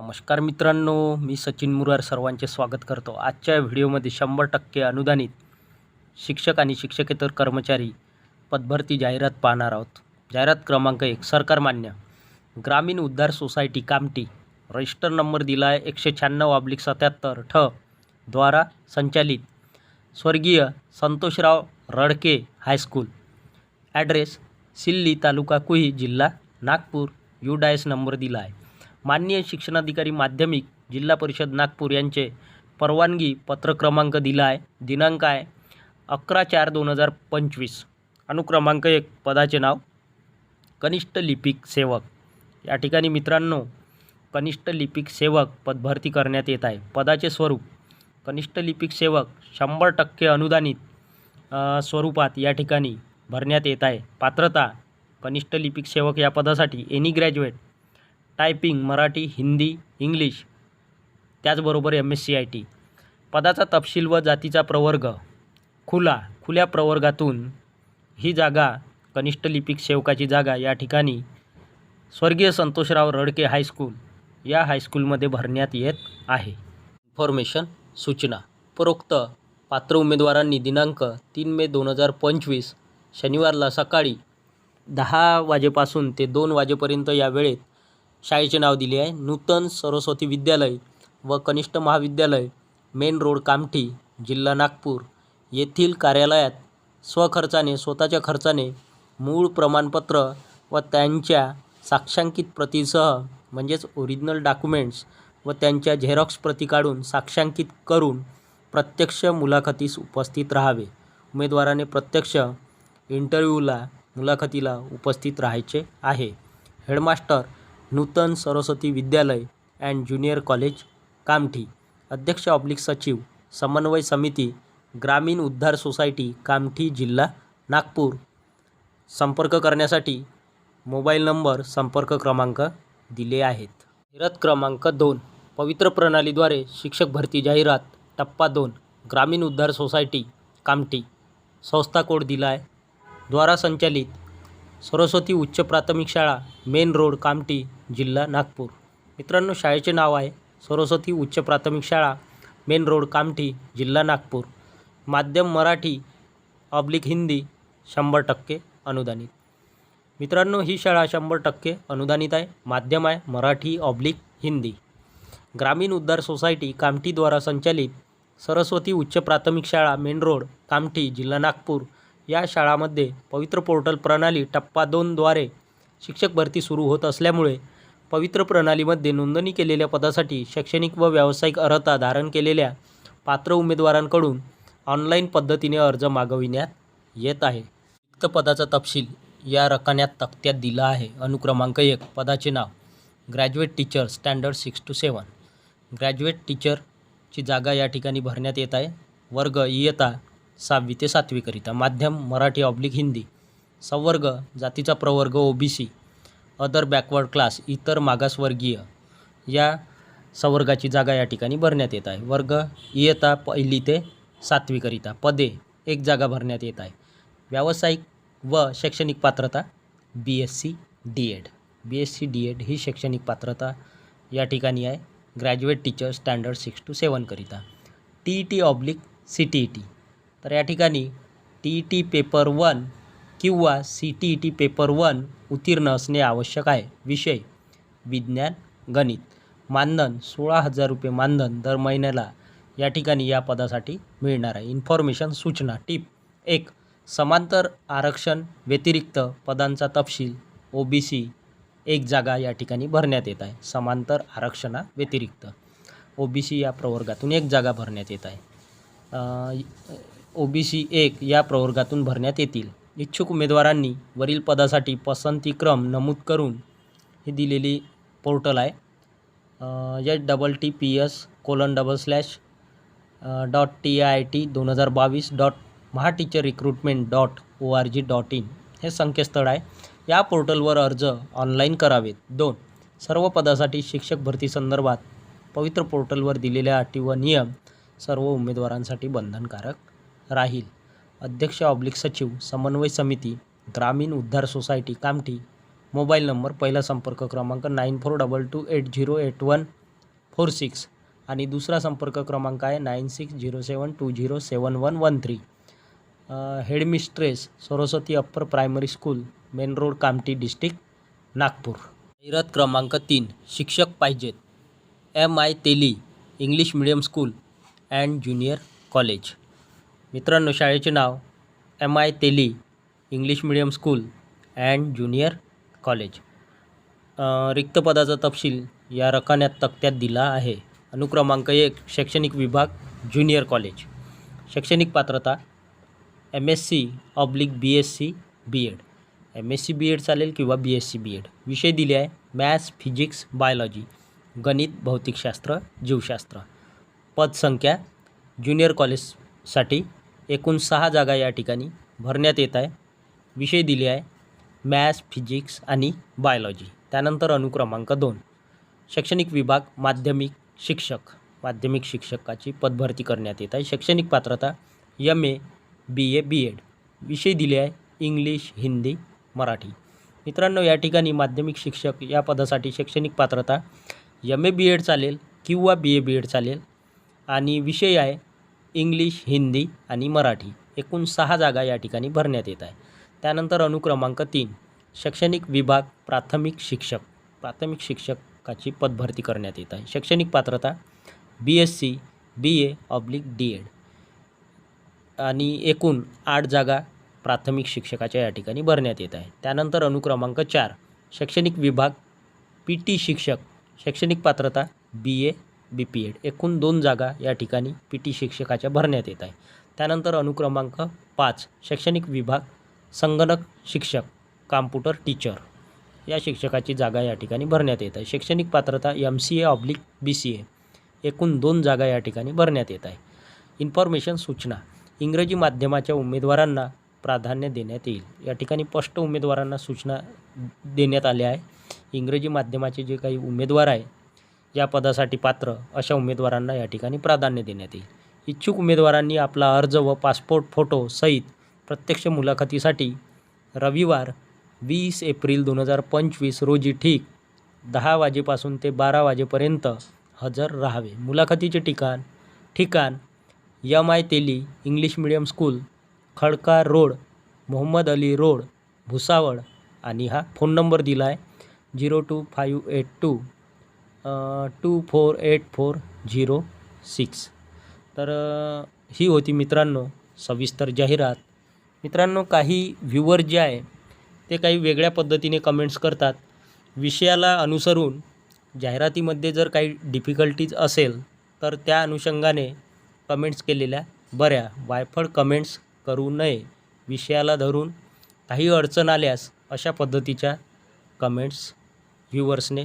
नमस्कार मित्रांनो मी सचिन मुरार सर्वांचे स्वागत करतो. आजच्या व्हिडिओमध्ये शंभर टक्के अनुदानित शिक्षक आणि शिक्षकेतर कर्मचारी पदभरती जाहिरात पाहणार आहोत. जाहिरात क्रमांक एक सरकार मान्य. ग्रामीण उद्धार सोसायटी कामटी रजिस्टर नंबर दिला आहे एकशे शहाण्णव ऑब्लिक सत्याहत्तर ठ द्वारा संचालित स्वर्गीय संतोषराव रडके हायस्कूल ॲड्रेस सिल्ली तालुका कुही जिल्हा नागपूर यू डायस नंबर दिला आहे माननीय शिक्षणाधिकारी माध्यमिक जिल्हा परिषद नागपूर यांचे परवानगी पत्र क्रमांक दिला आहे दिनांक आहे अकरा चार दोन हजार पंचवीस. अनुक्रमांक एक पदाचे नाव कनिष्ठ लिपिक सेवक. या ठिकाणी मित्रांनो कनिष्ठ लिपिक सेवक पदभरती करण्यात येत आहे. पदाचे स्वरूप कनिष्ठ लिपिक सेवक शंभर टक्के अनुदानित स्वरूपात या ठिकाणी भरण्यात येत आहे. पात्रता कनिष्ठ लिपिक सेवक या पदासाठी any graduate typing Marathi Hindi English त्याचबरोबर M S C I T पदाचा तपशील व जातीचा प्रवर्ग. खुला खुल्या प्रवर्गातून ही जागा कनिष्ठ लिपिक सेवकाची जागा या ठिकाणी स्वर्गीय संतोषराव रडके हायस्कूल या हायस्कूलमध्ये भरण्यात येत आहे. इन्फॉर्मेशन सूचना. उपरोक्त पात्र उमेदवारांनी दिनांक तीन मे दोन हजार पंचवीस शनिवारला सकाळी दहा वाजेपासून ते दोन वाजेपर्यंत या वेळेत शाळेचे नाव दिले आहे. नूतन सरस्वती विद्यालय व कनिष्ठ महाविद्यालय मेन रोड कामठी जिल्हा नागपूर येथील कार्यालयात स्वखर्चाने स्वतःच्या खर्चाने मूळ प्रमाणपत्र व त्यांच्या साक्षांकित प्रतीसह म्हणजेच ओरिजिनल डॉक्युमेंट्स व त्यांच्या झेरॉक्स प्रती काढून साक्षांकित करून प्रत्यक्ष मुलाखतीस उपस्थित राहावे. उमेदवाराने प्रत्यक्ष इंटरव्ह्यूला मुलाखतीला उपस्थित राहायचे आहे. हेडमास्टर नूतन सरस्वती विद्यालय अँड ज्युनियर कॉलेज कामठी. अध्यक्ष ऑब्लिक सचिव समन्वय समिती ग्रामीण उद्धार सोसायटी कामठी जिल्हा नागपूर. संपर्क करण्यासाठी मोबाईल नंबर संपर्क क्रमांक दिले आहेत. जाहिरात क्रमांक दोन पवित्र प्रणालीद्वारे शिक्षक भरती जाहिरात टप्पा दोन ग्रामीण उद्धार सोसायटी कामठी. संस्था कोड दिला आहे द्वारा संचालित सरस्वती उच्च प्राथमिक शाळा मेन रोड कामठी जिल्हा नागपूर. मित्रांनो शाळेचे नाव आहे सरस्वती उच्च प्राथमिक शाळा मेन रोड कामठी जिल्हा नागपूर. माध्यम मराठी ऑब्लिक हिंदी शंभर टक्के अनुदानित. मित्रांनो ही शाळा शंभर टक्के अनुदानित आहे. माध्यम आहे मराठी ऑब्लिक हिंदी. ग्रामीण उद्धार सोसायटी कामठीद्वारा संचालित सरस्वती उच्च प्राथमिक शाळा मेन रोड कामठी जिल्हा नागपूर या शाळामध्ये पवित्र पोर्टल प्रणाली टप्पा दोनद्वारे शिक्षक भरती सुरू होत असल्यामुळे पवित्र प्रणालीमध्ये नोंदणी केलेल्या पदासाठी शैक्षणिक व व्यावसायिक अर्हता धारण केलेल्या पात्र उमेदवारांकडून ऑनलाईन पद्धतीने अर्ज मागविण्यात येत आहे. रिक्त पदाचा तपशील या रकान्यात तक्त्यात दिला आहे. अनुक्रमांक एक पदाचे नाव graduate teacher standard six two seven graduate टीचरची जागा या ठिकाणी भरण्यात येत आहे. वर्ग इयता सहावी ते सातवीकरिता माध्यम मराठी ऑब्लिक हिंदी संवर्ग जातीचा प्रवर्ग O B C other backward class इतर मागासवर्गीय या संवर्गाची जागा या ठिकाणी भरण्यात येत आहे. वर्ग इयता पहिली ते सातवीकरिता पदे एक जागा भरण्यात येत आहे. व्यावसायिक व शैक्षणिक पात्रता B S C D Ed B S C D Ed ही शैक्षणिक पात्रता या ठिकाणी आहे. Graduate teacher standard six two सेवनकरिता T E T oblique C T E T तर या ठिकाणी T E T paper one किंवा C T E T paper one उत्तीर्ण असणे आवश्यक आहे. विषय विज्ञान गणित. मानधन सोळा हजार रुपये मानधन दर महिन्याला या ठिकाणी या पदासाठी मिळणार आहे. इन्फॉर्मेशन सूचना टिप एक समांतर आरक्षण व्यतिरिक्त पदांचा तपशील ओ बी सी एक जागा या ठिकाणी भरण्यात येत आहे. समांतर आरक्षणा व्यतिरिक्त. ओ बी सी या प्रवर्गातून एक जागा भरण्यात येत आहे. ओ बी सी एक या प्रवर्गातून भरण्यात येतील. इच्छुक उमेदवारांनी वरील पदासाठी पसंतीक्रम नमूद करून ही दिलेली पोर्टल आहे. H double T P S colon double slash dot T I I T दोन हजार बावीस dot महाटीचर recruitment dot O R G dot in हे संकेतस्थळ आहे. या पोर्टलवर अर्ज ऑनलाईन करावेत. दोन सर्व पदासाठी शिक्षक भरती संदर्भात पवित्र पोर्टलवर दिलेल्या अटी व नियम सर्व उमेदवारांसाठी बंधनकारक राहील. अध्यक्ष ऑब्लिक सचिव समन्वय समिती ग्रामीण उद्धार सोसायटी कामठी. मोबाईल नंबर पहिला संपर्क क्रमांक nine four double two eight zero eight one four six आणि दुसरा संपर्क क्रमांक आहे nine six zero seven two zero seven one one three headmistress Saraswati upper primary school main road Kamthi district Nagpur. जाहिरात क्रमांक तीन शिक्षक पाहिजेत. M I Teli English medium school and junior college मित्रांनो शाळेचे नाव M I Teli English medium school and junior college. रिक्त पदाचा तपशील या रकान्यात तक्त्यात दिला आहे. अनुक्रमांक एक शैक्षणिक विभाग ज्युनियर कॉलेज. शैक्षणिक पात्रता M S C oblique B S C B Ed M S C B Ed चालेल किंवा B S C B Ed विषय दिले आहे मॅथ्स फिजिक्स बायोलॉजी गणित भौतिकशास्त्र जीवशास्त्र. पदसंख्या ज्युनियर कॉलेजसाठी एकूण सहा जागा या ठिकाणी भरण्यात येत आहे. विषय दिले आहे. मॅथ्स फिजिक्स आणि बायोलॉजी. त्यानंतर अनुक्रमांक दोन. शैक्षणिक विभाग माध्यमिक शिक्षक. माध्यमिक शिक्षकाची पदभरती करण्यात येत आहे. शैक्षणिक पात्रता M A B A B Ed विषय दिले आहे. इंग्लिश हिंदी मराठी. मित्रांनो या ठिकाणी माध्यमिक शिक्षक या पदासाठी शैक्षणिक पात्रता यम ए बी एड चालेल किंवा बी ए बी एड चालेल. आणि विषय आहे इंग्लिश हिंदी आणि मराठी एकूण सहा जागा या ठिकाणी भरण्यात येत आहे. त्यानंतर अनुक्रमांक तीन शैक्षणिक विभाग प्राथमिक शिक्षक प्राथमिक शिक्षकाची पदभरती करण्यात येत आहे. शैक्षणिक पात्रता B S C B A oblique D Ed आणि एकूण आठ जागा प्राथमिक शिक्षकाच्या या ठिकाणी भरण्यात येत आहे. त्यानंतर अनुक्रमांक चार शैक्षणिक विभाग पी टी शिक्षक शैक्षणिक पात्रता बी ए बी पी एड एकूण दोन जागा या ठिकाणी पी टी शिक्षकाच्या भरण्यात येत आहे. त्यानंतर अनुक्रमांक पाच शैक्षणिक विभाग संगणक शिक्षक कॉम्प्युटर टीचर या शिक्षकाची जागा या ठिकाणी भरण्यात येत आहे. शैक्षणिक पात्रता M C A oblique B C A एकूण दोन जागा या ठिकाणी भरण्यात येत आहे. इन्फॉर्मेशन सूचना. इंग्रजी माध्यमाच्या उमेदवारांना प्राधान्य देण्यात येईल. या ठिकाणी स्पष्ट उमेदवारांना सूचना देण्यात आल्या आहे. इंग्रजी माध्यमाचे जे काही उमेदवार आहे या पदासाठी पात्र अशा उमेदवारांना या ठिकाणी प्राधान्य देण्यात येईल. इच्छुक उमेदवारांनी आपला अर्ज व पासपोर्ट फोटो सहित प्रत्यक्ष मुलाखतीसाठी रविवार वीस एप्रिल दोन हजार पंचवीस रोजी ठीक दहा वाजेपासून ते बारा वाजेपर्यंत हजर राहावे. मुलाखतीचे ठिकाण ठिकाण M I Teli English medium school Khadka road Mohammad Ali road Bhusawal आणि हा फोन नंबर दिला आहे zero two five eight two. Two four eight four zero six. तर ही होती मित्रांनो सविस्तर जाहिरात. मित्रांनो काही व्ह्यूवर जे आहे ते काही वेगळ्या पद्धतीने कमेंट्स करतात. विषयाला अनुसरून जाहिरातीमध्ये जर काही डिफिकल्टीज असेल तर त्या अनुषंगाने कमेंट्स केलेल्या बऱ्या. वायफळ कमेंट्स करू नये. विषयाला धरून काही अडचण आल्यास अशा पद्धतीच्या कमेंट्स व्ह्यूवर्सने